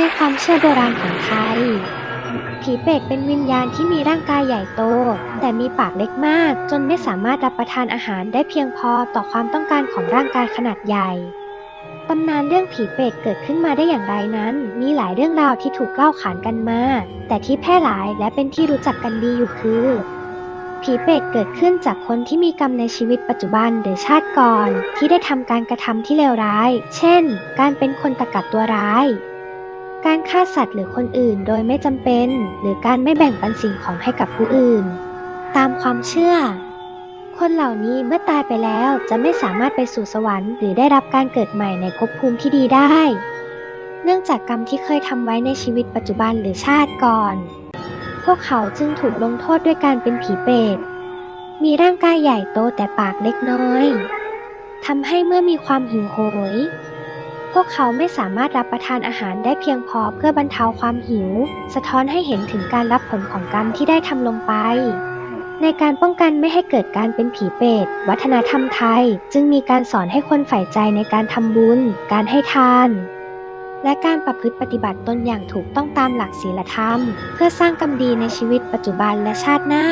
ในความเชื่อโบราณของไทย ผีเปรตเป็นวิญญาณที่มีร่างกายใหญ่โต แต่มีปากเล็กมาก จนไม่สามารถรับประทานอาหารได้เพียงพอต่อความต้องการของร่างกายขนาดใหญ่ตำนานเรื่องผีเปรตเกิดขึ้นมาได้อย่างไรนั้น มีหลายเรื่องราวที่ถูกเล่าขานกันมา แต่ที่แพร่หลายและเป็นที่รู้จักกันดีอยู่คือ ผีเปรตเกิดขึ้นจากคนที่มีกรรมในชีวิตปัจจุบันหรือชาติก่อน ที่ได้ทำการกระทำที่เลวร้าย เช่น การเป็นคนตะกัดตัวร้าย การฆ่าสัตว์หรือคนอื่นโดยไม่จำเป็น หรือการไม่แบ่งปันสิ่งของให้กับผู้อื่น ตามความเชื่อ คนเหล่านี้เมื่อตายไปแล้วจะไม่สามารถไปสู่สวรรค์หรือได้รับการเกิดใหม่ในภพภูมิที่ดีได้ เนื่องจากกรรมที่เคยทำไว้ในชีวิตปัจจุบันหรือชาติก่อน พวกเขาจึงถูกลงโทษด้วยการเป็นผีเปรตมีร่างกายใหญ่โตแต่ปากเล็กน้อยทำให้เมื่อมีความหิวโหย พวกเขาไม่สามารถรับประทานอาหารได้เพียงพอเพื่อบรรเทาความหิว สะท้อนให้เห็นถึงการรับผลของกรรมที่ได้ทำลงไป ในการป้องกันไม่ให้เกิดการเป็นผีเปรตวัฒนธรรมไทย จึงมีการสอนให้คนใฝ่ใจในการทำบุญ การให้ทาน และการประพฤติปฏิบัติตนอย่างถูกต้องตามหลักศีลธรรม เพื่อสร้างกรรมดีในชีวิตปัจจุบันและชาติหน้า